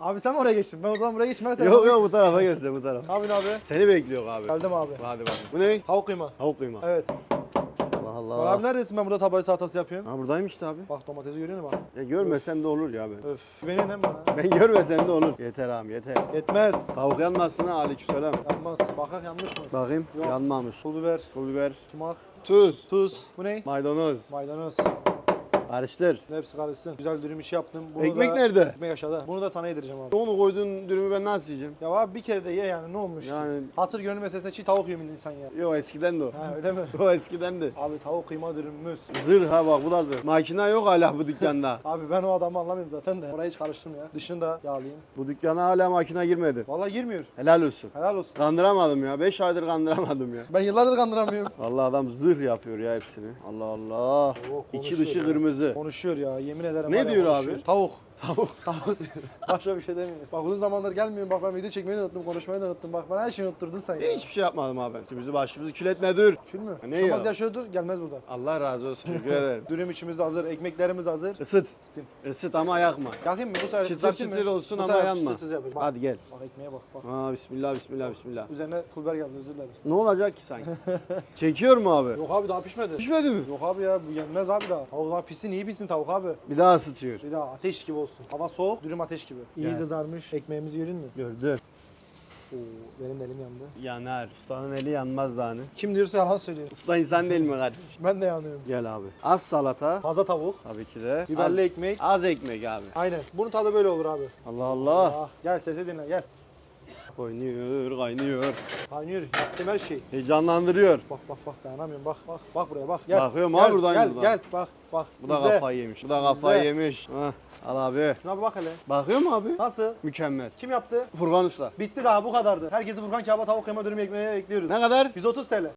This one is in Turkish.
Abi sen mi oraya geçtin? Ben o zaman buraya geçmem. Yok yok bu tarafa geçsin bu tarafa. Ne yapıyorsun abi? Seni bekliyor abi. Geldim abi. Hadi bakalım. Bu ne? Tavuk kıyma. Tavuk kıyma. Evet. Allah Allah. abi neredesin ben burada tabağı salatası yapıyorum. Ha buradaymış işte abi. Bak domatesi görüyor musun Ya görmesen de olur ya ben. Öf. Güveniyorsun mi bana? Ben görmesem de olur. Yeter abi yeter. Yetmez. Tavuk yanmasın ha aleykümselam. Yanmaz. Bakak yanlış mı? Bakayım Yok. yanmamış. Pul biber, Pul biber, sumak, tuz, tuz. Bu ne? maydanoz. Maydanoz. Karıştır. Hepsi karışsın. Güzel dürüm işi yaptım. Bunu Ekmek da- nerede? Ekmek aşağıda. Bunu da sana yedireceğim abi. Onu koyduğun dürümü ben nasıl yiyeceğim? Ya abi bir kere de ye yani ne olmuş? Yani Hatır gönül meselesine çiğ tavuk yiyor insan ya. yok eskiden de o. Ha öyle mi? O eskiden de. Abi tavuk kıyma dürümümüz. Zırh ha bak bu da zırh. Makine yok hala bu dükkanda. Abi ben o adamı anlamıyorum zaten de. Orayı hiç karıştım ya. Dışını da yağlayayım. bu dükkana hala makine girmedi. Vallahi girmiyor. Helal olsun. Helal olsun. Kandıramadım ya. 5 aydır kandıramadım ya. Ben yıllardır kandıramıyorum. Vallahi adam zırh yapıyor ya hepsini. Allah Allah. Oo, İçi dışı ya. Kırmızı. Konuşuyor ya yemin ederim. Ne diyor abi? Tavuk. Tavuk. Tavuk diyor. Başka bir şey demiyor. Bak uzun zamandır gelmiyorum. Bak ben video çekmeyi de unuttum, konuşmayı da unuttum. Bak bana her şeyi unutturdun sen ya. Hiçbir şey yapmadım abi ben. Bizi başımızı kiletme dur. Kül mü? Ne Şomaz ya? yaşıyordur gelmez burada. Allah razı olsun. Teşekkür ederim. Dürüm içimiz de hazır, ekmeklerimiz hazır. Isıt. Isıtayım. Isıt ama yakma. Yakayım mı? Bu sefer Çıtır kızartayım çıtır olsun Bu ama sefer yanma. çıtır çıtır yapayım. Bak, Hadi gel. bak ekmeğe bak bak. Aa bismillah bismillah bismillah. Üzerine pul biber geldi özür dilerim. Ne olacak ki sanki? Çekiyor mu abi? Yok abi daha pişmedi. Pişmedi mi? Yok abi ya bu yenmez abi daha. Tavuk daha pişsin iyi pişsin tavuk abi. Bir daha ısıtıyor. Bir daha ateş gibi olsun. Hava soğuk, dürüm ateş gibi. İyi Gel. kızarmış. Ekmeğimizi görün mü? Gördüm. Oo, benim de elim yandı. Yanar. Ustanın eli yanmaz daha ne? Kim diyorsa yalan söylüyor. Usta insan değil mi kardeşim? Ben de yanıyorum. Gel abi. Az salata. Fazla tavuk, Tabii ki de. biberli az, ekmek. az ekmek abi. Aynen. Bunun tadı böyle olur abi. Allah Allah. Ah, gel sesi dinle gel. Oynuyor, kaynıyor. Kaynıyor. Yaptığım her şey. Heyecanlandırıyor. Bak bak bak dayanamıyorum. Bak bak bak buraya bak. Gel. Bakıyorum gel, abi buradan Gel buradan. gel bak bak. Bu da İzle. kafayı yemiş. Bu da kafayı yemiş. Hah, al abi. Şuna bir bak hele. Bakıyor mu abi? Nasıl? Mükemmel. Kim yaptı? Furkan Usta. Bitti daha bu kadardı. Herkesi Furkan Kebap tavuk kıyma dürüm ekmeğe bekliyoruz. Ne kadar? 130 TL.